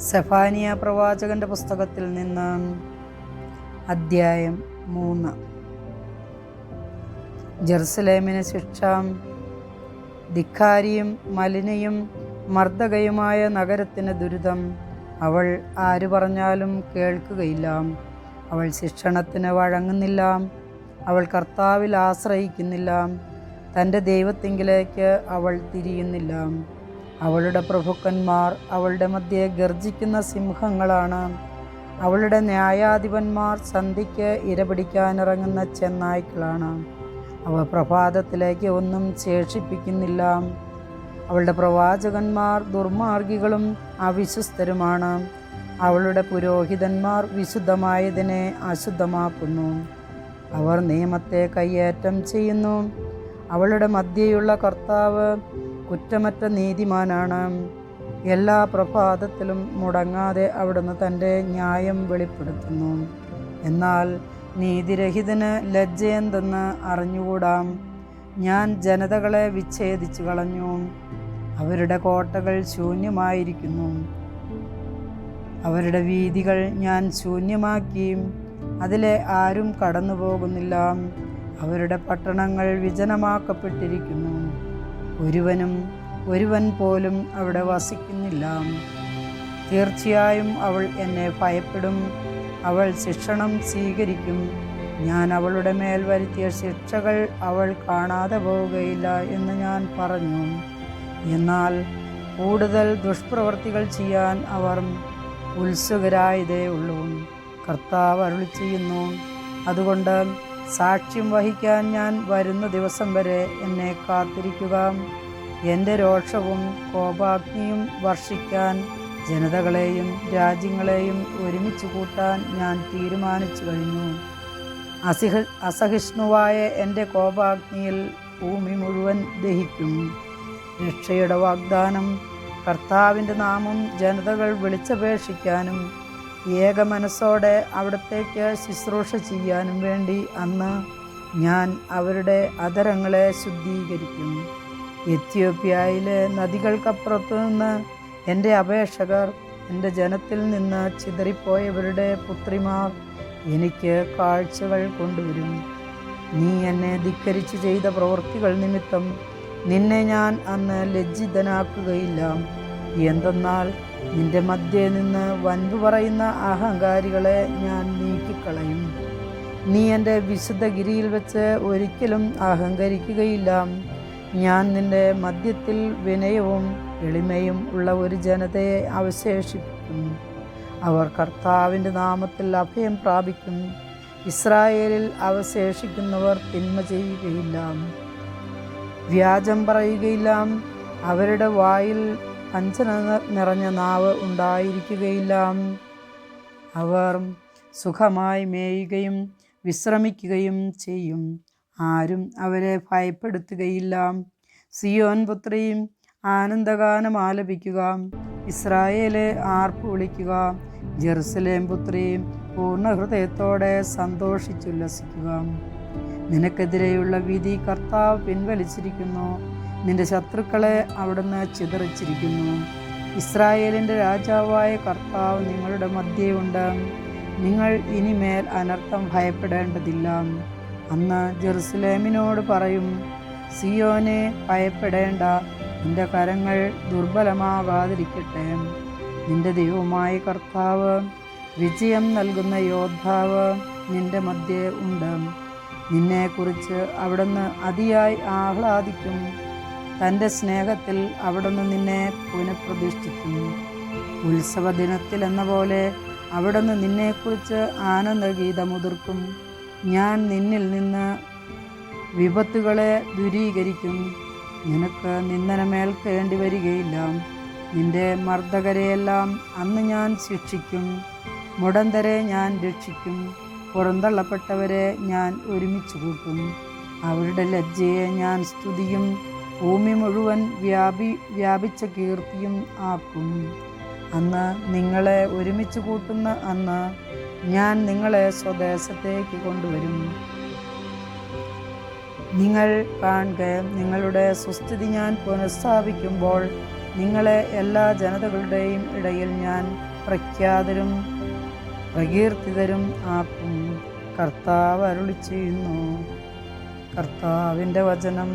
സെഫാനിയ പ്രവാചകന്റെ പുസ്തകത്തിൽ നിന്ന് അദ്ധ്യായം മൂന്ന്. ജെറുസലേമിന് ശിക്ഷ ധിക്കാരിയും മലിനയും മർദ്ദകയുമായ നഗരത്തിന് ദുരിതം അവൾ ആര് പറഞ്ഞാലും കേൾക്കുകയില്ല. അവൾ ശിക്ഷണത്തിന് വഴങ്ങുന്നില്ല. അവൾ കർത്താവിൽ ആശ്രയിക്കുന്നില്ല. തന്റെ ദൈവത്തിങ്കിലേക്ക് അവൾ തിരിയുന്നില്ല. അവളുടെ പ്രഭുക്കന്മാർ അവളുടെ മധ്യെ ഗർജിക്കുന്ന സിംഹങ്ങളാണ്. അവളുടെ ന്യായാധിപന്മാർ സന്ധിക്ക് ഇരപിടിക്കാനിറങ്ങുന്ന ചെന്നായ്ക്കളാണ്. അവ പ്രഭാതത്തിലേക്ക് ഒന്നും ശേഷിപ്പിക്കുന്നില്ല. അവളുടെ പ്രവാചകന്മാർ ദുർമാർഗികളും അവിശ്വസ്തരുമാണ്. അവളുടെ പുരോഹിതന്മാർ വിശുദ്ധമായതിനെ അശുദ്ധമാക്കുന്നു. അവർ നിയമത്തെ കയ്യേറ്റം ചെയ്യുന്നു. അവളുടെ മധ്യയുള്ള കർത്താവ് കുറ്റമറ്റ നീതിമാനാണ്. എല്ലാ പ്രഭാതത്തിലും മുടങ്ങാതെ അവിടുന്ന് തന്റെ ന്യായം വെളിപ്പെടുത്തുന്നു. എന്നാൽ നീതിരഹിതന് ലജ്ജയെന്തെന്ന് അറിഞ്ഞുകൂടാം? ഞാൻ ജനതകളെ വിച്ഛേദിച്ചു കളഞ്ഞു. അവരുടെ കോട്ടകൾ ശൂന്യമായിരിക്കുന്നു. അവരുടെ വീതികൾ ഞാൻ ശൂന്യമാക്കി. അതിലെ ആരും കടന്നു പോകുന്നില്ല അവരുടെ പട്ടണങ്ങൾ വിജനമാക്കപ്പെട്ടിരിക്കുന്നു. ഒരുവനും ഒരുവൻ പോലും അവിടെ വസിക്കുന്നില്ല. തീർച്ചയായും അവൾ എന്നെ ഭയപ്പെടും. അവൾ ശിക്ഷണം സ്വീകരിക്കും. ഞാൻ അവളുടെ മേൽ വരുത്തിയ ശിക്ഷകൾ അവൾ കാണാതെ പോവുകയില്ല എന്ന് ഞാൻ പറഞ്ഞു. എന്നാൽ കൂടുതൽ ദുഷ്പ്രവർത്തികൾ ചെയ്യാൻ അവർ ഉത്സുകരായതേ ഉള്ളൂ കർത്താവ് അരുളി ചെയ്യുന്നു അതുകൊണ്ട് സാക്ഷ്യം വഹിക്കാൻ ഞാൻ വരുന്ന ദിവസം വരെ എന്നെ കാത്തിരിക്കുക. എന്റെ രോഷവും കോപാഗ്നിയും വർഷിക്കാൻ ജനതകളെയും രാജ്യങ്ങളെയും ഒരുമിച്ച് കൂട്ടാൻ ഞാൻ തീരുമാനിച്ചു കഴിഞ്ഞു. അസിഹ അസഹിഷ്ണുവായ എന്റെ കോപാഗ്നിയിൽ ഭൂമി മുഴുവൻ ദഹിക്കും. രക്ഷയുടെ വാഗ്ദാനം കർത്താവിന്റെ നാമം ജനതകൾ വിളിച്ചപേക്ഷിക്കാനും ഏക മനസ്സോടെ അവിടത്തേക്ക് ശുശ്രൂഷ ചെയ്യാനും വേണ്ടി അന്ന് ഞാൻ അവരുടെ അതരങ്ങളെ ശുദ്ധീകരിക്കും. എത്യോപ്യയിലെ നദികൾക്കപ്പുറത്തു നിന്ന് എന്റെ അപേക്ഷകർ എന്റെ ജനത്തിൽ നിന്ന് ചിതറിപ്പോയവരുടെ പുത്രിമാർ എനിക്ക് കാഴ്ചകൾ കൊണ്ടുവരും. നീ എന്നെ ധിക്കരിച്ച് ചെയ്ത പ്രവൃത്തികൾ നിമിത്തം നിന്നെ ഞാൻ അന്ന് ലജ്ജിതനാക്കുകയില്ല. എന്തെന്നാൽ നിന്റെ മധ്യേ നിന്ന് വൻപു പറയുന്ന അഹങ്കാരികളെ ഞാൻ നീക്കിക്കളയും. നീ എന്റെ വിശുദ്ധഗിരിയിൽ വെച്ച് ഒരിക്കലും അഹങ്കരിക്കുകയില്ല. ഞാൻ നിന്റെ മധ്യത്തിൽ വിനയവും എളിമയും ഉള്ള ഒരു ജനതയെ അവശേഷിപ്പിക്കും. അവർ കർത്താവിന്റെ നാമത്തിൽ അഭയം പ്രാപിക്കും. ഇസ്രായേലിൽ അവശേഷിക്കുന്നവർ തിന്മ ചെയ്യുകയില്ല. വ്യാജം പറയുകയില്ല. അവരുടെ വായിൽ വഞ്ചന നിറഞ്ഞ നാവ് ഉണ്ടായിരിക്കുകയില്ല. അവർ സുഖമായി മേയുകയും വിശ്രമിക്കുകയും ചെയ്യും. ആരും അവരെ ഭയപ്പെടുത്തുകയില്ല. സിയോൻ പുത്രിയും ആനന്ദഗാനം ആലപിക്കുക. ഇസ്രായേലെ ആർപ്പ് വിളിക്കുക. ജെറുസലേം പുത്രിയും പൂർണ ഹൃദയത്തോടെ സന്തോഷിച്ചുല്ലസിക്കുക. നിനക്കെതിരെയുള്ള വിധി കർത്താവ് പിൻവലിച്ചിരിക്കുന്നു. നിന്റെ ശത്രുക്കളെ അവിടുന്ന് ചിതറിച്ചിരിക്കുന്നു. ഇസ്രായേലിന്റെ രാജാവായ കർത്താവ് നിങ്ങളുടെ മധ്യയുണ്ട് നിങ്ങൾ ഇനിമേൽ അനർത്ഥം ഭയപ്പെടേണ്ടതില്ല. അന്ന് ജെറുസലേമിനോട് പറയും സിയോനെ ഭയപ്പെടേണ്ട. നിന്റെ കരങ്ങൾ ദുർബലമാകാതിരിക്കട്ടെ നിന്റെ ദൈവമായ കർത്താവ് വിജയം നൽകുന്ന യോദ്ധാവ് നിന്റെ മധ്യേ ഉണ്ട്. നിന്നെക്കുറിച്ച് അവിടുന്ന് അതിയായി ആഹ്ലാദിക്കും. തന്റെ സ്നേഹത്തിൽ അവിടുന്ന് നിന്നെ പുനഃപ്രതിഷ്ഠിക്കുന്നു. ഉത്സവ ദിനത്തിൽ എന്ന പോലെ അവിടുന്ന് നിന്നെക്കുറിച്ച് ആനന്ദഗീതമുതിർക്കും. ഞാൻ നിന്നിൽ നിന്ന് വിപത്തുകളെ ദുരീകരിക്കും. നിനക്ക് നിന്ദനമേൽക്കേണ്ടി വരികയില്ല. നിന്റെ മർദ്ദകരെയെല്ലാം അന്ന് ഞാൻ ശിക്ഷിക്കും. മുടന്തരെ ഞാൻ രക്ഷിക്കും. പുറന്തള്ളപ്പെട്ടവരെ ഞാൻ ഒരുമിച്ച് കൂട്ടും. അവരുടെ ലജ്ജയെ ഞാൻ സ്തുതിയും. ഭൂമി മുഴുവൻ വ്യാപി വ്യാപിച്ച കീർത്തിയും ആക്കും അന്ന് നിങ്ങളെ ഒരുമിച്ച് കൂട്ടുന്ന അന്ന് ഞാൻ നിങ്ങളെ സ്വദേശത്തേക്ക് കൊണ്ടുവരും. നിങ്ങൾ കാണുക നിങ്ങളുടെ സുസ്ഥിതി ഞാൻ പുനഃസ്ഥാപിക്കുമ്പോൾ നിങ്ങളെ എല്ലാ ജനതകളുടെയും ഇടയിൽ ഞാൻ പ്രഖ്യാതരും പ്രകീർത്തിതരും ആക്കും കർത്താവ് അരുളി ചെയ്യുന്നു കർത്താവിന്റെ വചനം.